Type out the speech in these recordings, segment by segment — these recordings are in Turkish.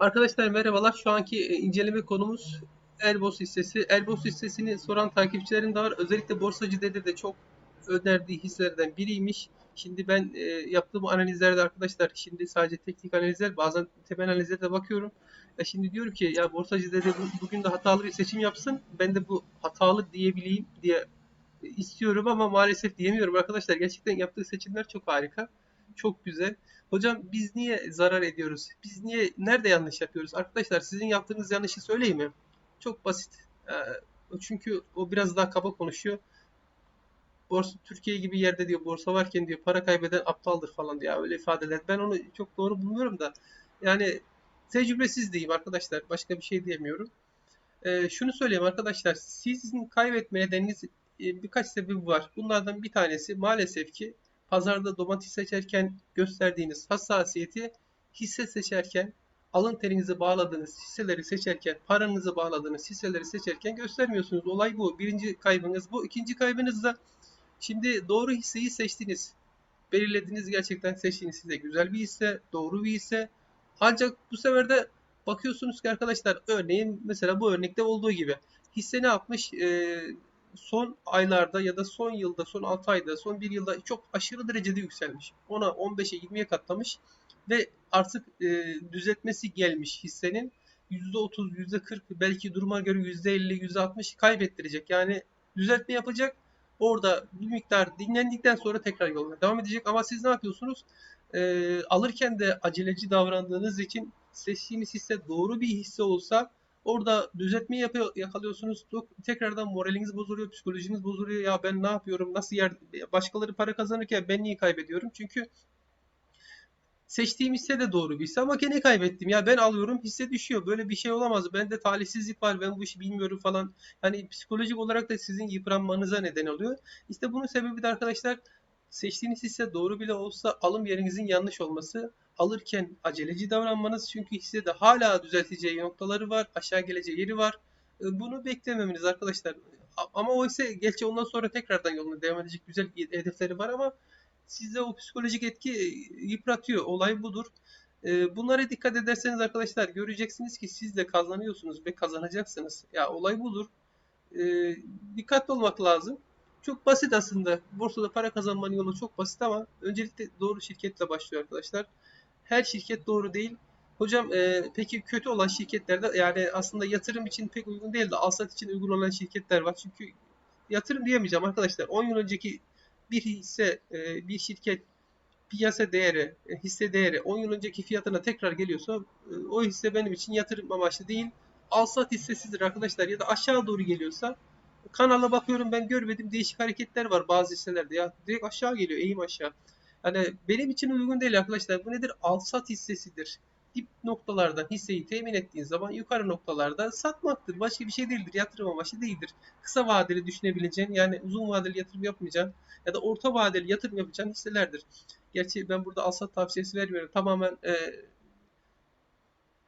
Arkadaşlar merhabalar. Şu anki e, inceleme konumuz Elbos hissesi. Elbos hissesini soran takipçilerim de var. Özellikle Borsacı Dede de çok önerdiği hisselerden biriymiş. Şimdi ben e, yaptığım analizlerde arkadaşlar şimdi sadece teknik analizler bazen temel analizlere de bakıyorum. Ya şimdi diyorum ki ya Borsacı Dede bu- bugün de hatalı bir seçim yapsın. Ben de bu hatalı diyebileyim diye istiyorum ama maalesef diyemiyorum arkadaşlar. Gerçekten yaptığı seçimler çok harika. Çok güzel. Hocam biz niye zarar ediyoruz? Biz niye nerede yanlış yapıyoruz? Arkadaşlar sizin yaptığınız yanlışı söyleyeyim mi? Çok basit. Ee, çünkü o biraz daha kaba konuşuyor. Borsa Türkiye gibi yerde diyor borsa varken diyor para kaybeden aptaldır falan diyor. Öyle ifadeler. Ben onu çok doğru bulmuyorum da. Yani tecrübesiz diyeyim arkadaşlar. Başka bir şey diyemiyorum. Ee, şunu söyleyeyim arkadaşlar. Sizin kaybetme nedeniniz e, birkaç sebebi var. Bunlardan bir tanesi maalesef ki pazarda domates seçerken gösterdiğiniz hassasiyeti hisse seçerken alın terinizi bağladığınız hisseleri seçerken paranızı bağladığınız hisseleri seçerken göstermiyorsunuz. Olay bu. Birinci kaybınız bu. İkinci kaybınız da şimdi doğru hisseyi seçtiniz. Belirlediniz gerçekten seçtiğiniz hisse güzel bir hisse, doğru bir hisse. Ancak bu sefer de bakıyorsunuz ki arkadaşlar örneğin mesela bu örnekte olduğu gibi hisse ne yapmış? Ee, son aylarda ya da son yılda, son 6 ayda, son 1 yılda çok aşırı derecede yükselmiş. Ona 15'e 20'ye katlamış ve artık e, düzeltmesi gelmiş hissenin. %30, %40 belki duruma göre %50, %60 kaybettirecek. Yani düzeltme yapacak. Orada bir miktar dinlendikten sonra tekrar yoluna devam edecek. Ama siz ne yapıyorsunuz? E, alırken de aceleci davrandığınız için seçtiğiniz hisse doğru bir hisse olsa Orada düzeltme yapıyor, yakalıyorsunuz. Tekrardan moraliniz bozuluyor, psikolojiniz bozuluyor. Ya ben ne yapıyorum? Nasıl yer başkaları para kazanırken ben niye kaybediyorum? Çünkü seçtiğim hisse de doğru bir hisse ama gene kaybettim. Ya ben alıyorum hisse düşüyor. Böyle bir şey olamaz. Bende talihsizlik var. Ben bu işi bilmiyorum falan. Yani psikolojik olarak da sizin yıpranmanıza neden oluyor. İşte bunun sebebi de arkadaşlar seçtiğiniz hisse doğru bile olsa alım yerinizin yanlış olması. Alırken aceleci davranmanız çünkü hissede hala düzelteceği noktaları var. Aşağı geleceği yeri var. E, Bunu beklememeniz arkadaşlar. Ama o ise gerçi ondan sonra tekrardan yoluna devam edecek güzel hedefleri var ama sizde o psikolojik etki e, yıpratıyor. Olay budur. E, Bunlara dikkat ederseniz arkadaşlar göreceksiniz ki siz de kazanıyorsunuz ve kazanacaksınız. Ya olay budur. E, Dikkatli olmak lazım. Çok basit aslında. Borsada para kazanmanın yolu çok basit ama öncelikle doğru şirketle başlıyor arkadaşlar. Her şirket doğru değil. Hocam e, peki kötü olan şirketlerde yani aslında yatırım için pek uygun değil de alsat için uygun olan şirketler var. Çünkü yatırım diyemeyeceğim arkadaşlar. 10 yıl önceki bir hisse, e, bir şirket piyasa değeri, e, hisse değeri 10 yıl önceki fiyatına tekrar geliyorsa e, o hisse benim için yatırım amaçlı değil. Alsat hissesidir arkadaşlar ya da aşağı doğru geliyorsa kanala bakıyorum ben görmedim değişik hareketler var bazı hisselerde ya direkt aşağı geliyor eğim aşağı. Hani benim için uygun değil arkadaşlar. Bu nedir? Al-sat hissesidir. Dip noktalardan hisseyi temin ettiğin zaman yukarı noktalarda satmaktır. Başka bir şey değildir. Yatırım amaçlı değildir. Kısa vadeli düşünebileceğin yani uzun vadeli yatırım yapmayacağın ya da orta vadeli yatırım yapacağın hisselerdir. Gerçi ben burada al-sat tavsiyesi vermiyorum. Tamamen e,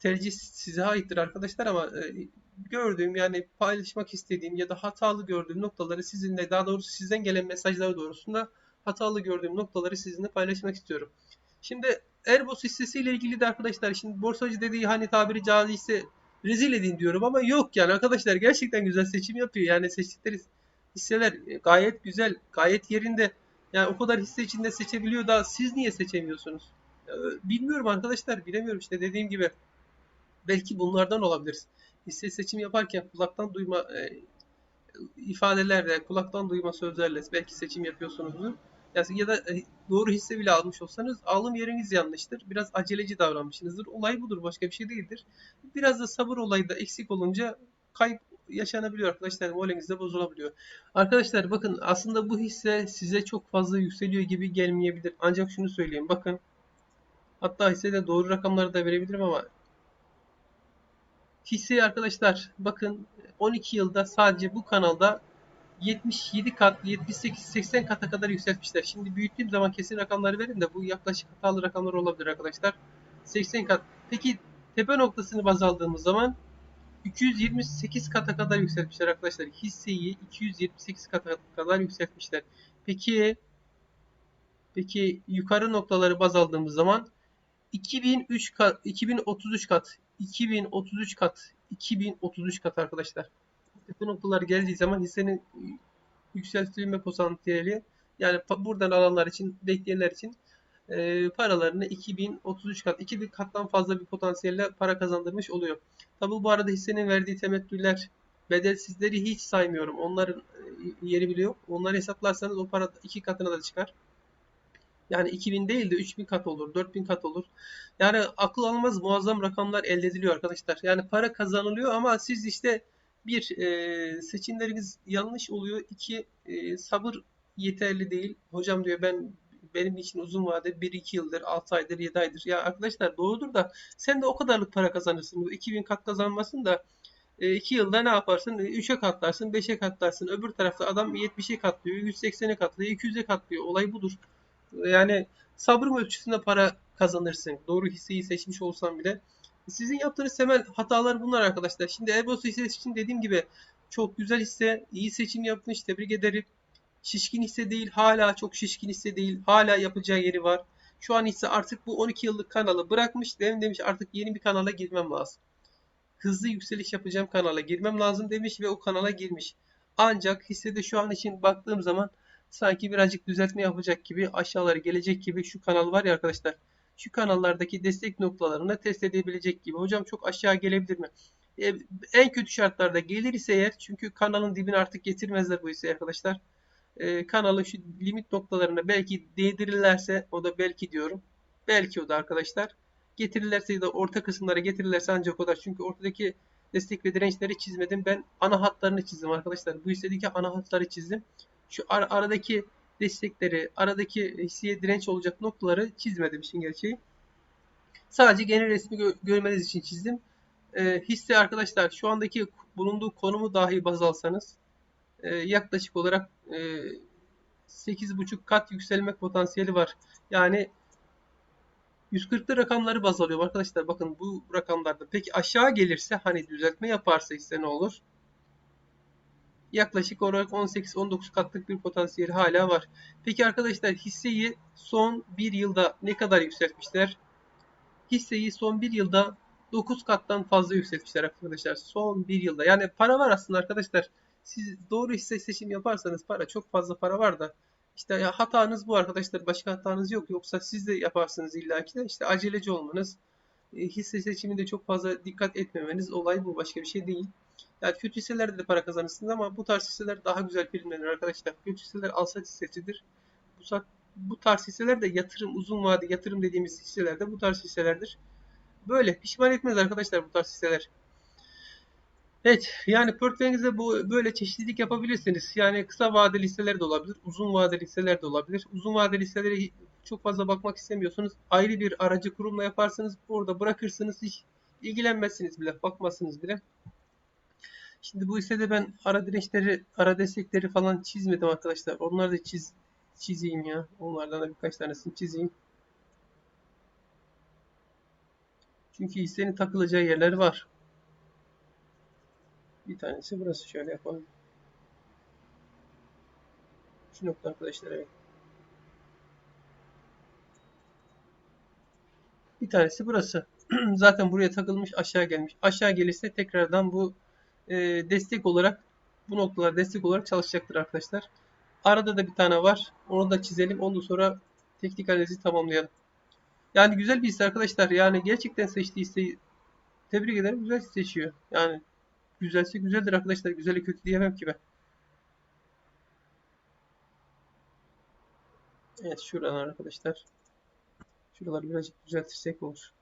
tercih size aittir arkadaşlar ama e, gördüğüm yani paylaşmak istediğim ya da hatalı gördüğüm noktaları sizinle daha doğrusu sizden gelen mesajlar doğrusunda hatalı gördüğüm noktaları sizinle paylaşmak istiyorum. Şimdi Airbus hissesiyle ilgili de arkadaşlar şimdi borsacı dediği hani tabiri caizse rezil edin diyorum ama yok yani arkadaşlar gerçekten güzel seçim yapıyor. Yani seçtikleri hisseler gayet güzel, gayet yerinde. Yani o kadar hisse içinde seçebiliyor da siz niye seçemiyorsunuz? Ee, Bilmiyorum arkadaşlar, bilemiyorum işte dediğim gibi. Belki bunlardan olabilir. Hisse seçim yaparken kulaktan duyma e, ifadelerle, kulaktan duyma sözlerle belki seçim yapıyorsunuzdur. Yani ya da e, doğru hisse bile almış olsanız alım yeriniz yanlıştır. Biraz aceleci davranmışsınızdır. Olay budur, başka bir şey değildir. Biraz da sabır olayı da eksik olunca kayıp yaşanabiliyor arkadaşlar. Moraliniz de bozulabiliyor. Arkadaşlar bakın aslında bu hisse size çok fazla yükseliyor gibi gelmeyebilir. Ancak şunu söyleyeyim. Bakın hatta hissede doğru rakamları da verebilirim ama Hisseyi arkadaşlar bakın 12 yılda sadece bu kanalda 77 kat, 78-80 kata kadar yükseltmişler. Şimdi büyüttüğüm zaman kesin rakamları verin de bu yaklaşık hatalı rakamlar olabilir arkadaşlar. 80 kat. Peki tepe noktasını baz aldığımız zaman 228 kata kadar yükseltmişler arkadaşlar. Hisseyi 278 kata kadar yükseltmişler. Peki peki yukarı noktaları baz aldığımız zaman 2003 kat, 2033 kat, 2033 kat, 2033 kat arkadaşlar. Bu noktalar geldiği zaman hissenin yükseltilme potansiyeli yani buradan alanlar için, bekleyenler için e, paralarını 2033 kat, 2000 kattan fazla bir potansiyelle para kazandırmış oluyor. Tabi bu arada hissenin verdiği temettüller, bedelsizleri hiç saymıyorum. Onların e, yeri bile yok. Onları hesaplarsanız o para iki katına da çıkar. Yani 2000 değil de 3000 kat olur, 4000 kat olur. Yani akıl almaz muazzam rakamlar elde ediliyor arkadaşlar. Yani para kazanılıyor ama siz işte bir e, seçimleriniz yanlış oluyor. İki e, sabır yeterli değil. Hocam diyor ben benim için uzun vade 1-2 yıldır, 6 aydır, 7 aydır. Ya arkadaşlar doğrudur da sen de o kadarlık para kazanırsın. Bu 2000 kat kazanmasın da 2 yılda ne yaparsın? 3'e katlarsın, 5'e katlarsın. Öbür tarafta adam 70'e katlıyor, 180'e katlıyor, 200'e katlıyor. Olay budur. Yani sabrın ölçüsünde para kazanırsın. Doğru hisseyi seçmiş olsan bile. Sizin yaptığınız temel hatalar bunlar arkadaşlar. Şimdi Airbus hissesi için dediğim gibi çok güzel hisse, iyi seçim yapmış. Tebrik ederim. Şişkin hisse değil, hala çok şişkin hisse değil. Hala yapacağı yeri var. Şu an hisse artık bu 12 yıllık kanalı bırakmış. Dem demiş artık yeni bir kanala girmem lazım. Hızlı yükseliş yapacağım kanala girmem lazım demiş ve o kanala girmiş. Ancak hissede şu an için baktığım zaman sanki birazcık düzeltme yapacak gibi aşağılara gelecek gibi şu kanal var ya arkadaşlar. Şu kanallardaki destek noktalarını test edebilecek gibi. Hocam çok aşağı gelebilir mi? E, en kötü şartlarda gelir ise eğer çünkü kanalın dibine artık getirmezler bu hisseyi arkadaşlar. E, kanalın şu limit noktalarına belki değdirirlerse o da belki diyorum. Belki o da arkadaşlar. Getirirlerse da orta kısımlara getirirlerse ancak o da. Çünkü ortadaki destek ve dirençleri çizmedim. Ben ana hatlarını çizdim arkadaşlar. Bu hissedeki ana hatları çizdim. Şu ar aradaki destekleri, aradaki hisseye direnç olacak noktaları çizmedim işin gerçeği. Sadece genel resmi gö görmeniz için çizdim. E, hisse arkadaşlar şu andaki bulunduğu konumu dahi baz alsanız e, yaklaşık olarak e, 8,5 kat yükselme potansiyeli var. Yani 140'lı rakamları baz alıyorum arkadaşlar. Bakın bu rakamlarda. Peki aşağı gelirse hani düzeltme yaparsa hisse ne olur? Yaklaşık olarak 18-19 katlık bir potansiyeli hala var. Peki arkadaşlar hisseyi son bir yılda ne kadar yükseltmişler? Hisseyi son bir yılda 9 kattan fazla yükseltmişler arkadaşlar. Son bir yılda. Yani para var aslında arkadaşlar. Siz doğru hisse seçim yaparsanız para çok fazla para var da işte ya hatanız bu arkadaşlar. Başka hatanız yok. Yoksa siz de yaparsınız illaki de. İşte aceleci olmanız, e, hisse seçiminde çok fazla dikkat etmemeniz olay bu. Başka bir şey değil. Yani kötü hisselerde de para kazanırsınız ama bu tarz hisseler daha güzel primlenir arkadaşlar. Kötü hisseler alsat hissesidir. Bu, bu tarz hisseler de yatırım, uzun vade yatırım dediğimiz hisseler de bu tarz hisselerdir. Böyle pişman etmez arkadaşlar bu tarz hisseler. Evet yani portföyünüzde bu böyle çeşitlilik yapabilirsiniz. Yani kısa vadeli hisseler de olabilir, uzun vadeli hisseler de olabilir. Uzun vadeli hisseleri çok fazla bakmak istemiyorsunuz. Ayrı bir aracı kurumla yaparsınız. Orada bırakırsınız. Hiç ilgilenmezsiniz bile, bakmazsınız bile. Şimdi bu hissede ben ara dirençleri, ara destekleri falan çizmedim arkadaşlar. Onları da çiz, çizeyim ya. Onlardan da birkaç tanesini çizeyim. Çünkü hissenin takılacağı yerler var. Bir tanesi burası şöyle yapalım. Şu nokta arkadaşlar evet. Bir tanesi burası. Zaten buraya takılmış aşağı gelmiş. Aşağı gelirse tekrardan bu e, destek olarak bu noktalar destek olarak çalışacaktır arkadaşlar. Arada da bir tane var. Onu da çizelim. Ondan sonra teknik analizi tamamlayalım. Yani güzel bir hisse arkadaşlar. Yani gerçekten seçtiği hisseyi tebrik ederim. Güzel seçiyor. Yani güzelse güzeldir arkadaşlar. Güzeli kötü diyemem ki ben. Evet şuradan arkadaşlar. Şuraları birazcık düzeltirsek olur.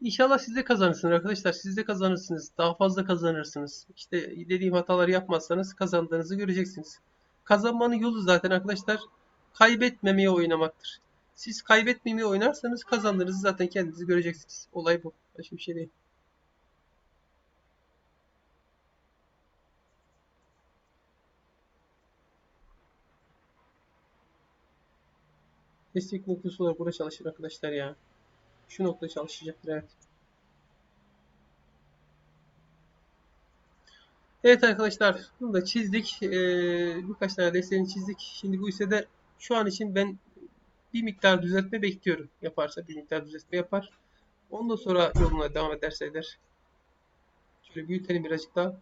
İnşallah siz de kazanırsınız arkadaşlar. Siz de kazanırsınız. Daha fazla kazanırsınız. İşte dediğim hataları yapmazsanız kazandığınızı göreceksiniz. Kazanmanın yolu zaten arkadaşlar kaybetmemeye oynamaktır. Siz kaybetmemeye oynarsanız kazandığınızı zaten kendiniz göreceksiniz. Olay bu. Başka bir şey değil. Destek noktası olarak burada çalışır arkadaşlar ya. Şu nokta çalışacaktır evet. Evet arkadaşlar bunu da çizdik. Ee, birkaç tane desteğini çizdik. Şimdi bu ise de şu an için ben bir miktar düzeltme bekliyorum. Yaparsa bir miktar düzeltme yapar. Ondan sonra yoluna devam ederse eder. Şöyle büyütelim birazcık daha.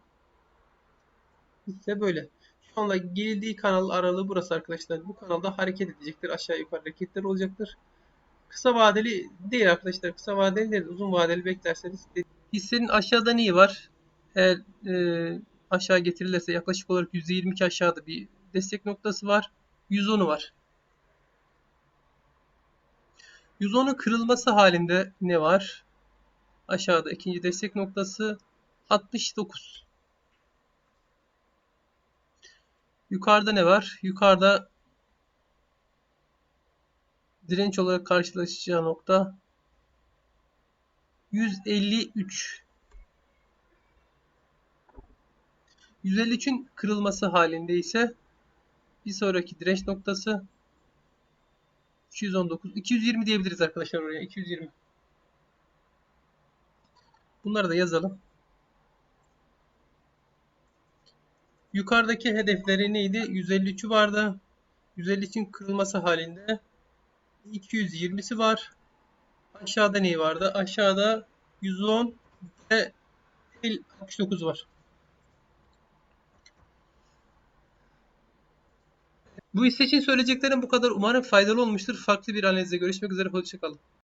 İşte böyle. Şu anda geldiği kanal aralığı burası arkadaşlar. Bu kanalda hareket edecektir. Aşağı yukarı hareketler olacaktır. Kısa vadeli değil arkadaşlar. Kısa vadeli değil. Uzun vadeli beklerseniz. Hissenin aşağıda neyi var? Eğer e, aşağı getirilirse yaklaşık olarak %22 aşağıda bir destek noktası var. 110'u var. 110'un kırılması halinde ne var? Aşağıda ikinci destek noktası 69. Yukarıda ne var? Yukarıda direnç olarak karşılaşacağı nokta 153. 153'ün kırılması halinde ise bir sonraki direnç noktası 219. 220 diyebiliriz arkadaşlar oraya. 220. Bunları da yazalım. Yukarıdaki hedefleri neydi? 153'ü vardı. 153'ün kırılması halinde 220'si var. Aşağıda neyi vardı? Aşağıda 110 ve 69 var. Bu hisse için söyleyeceklerim bu kadar. Umarım faydalı olmuştur. Farklı bir analizde görüşmek üzere. Hoşçakalın.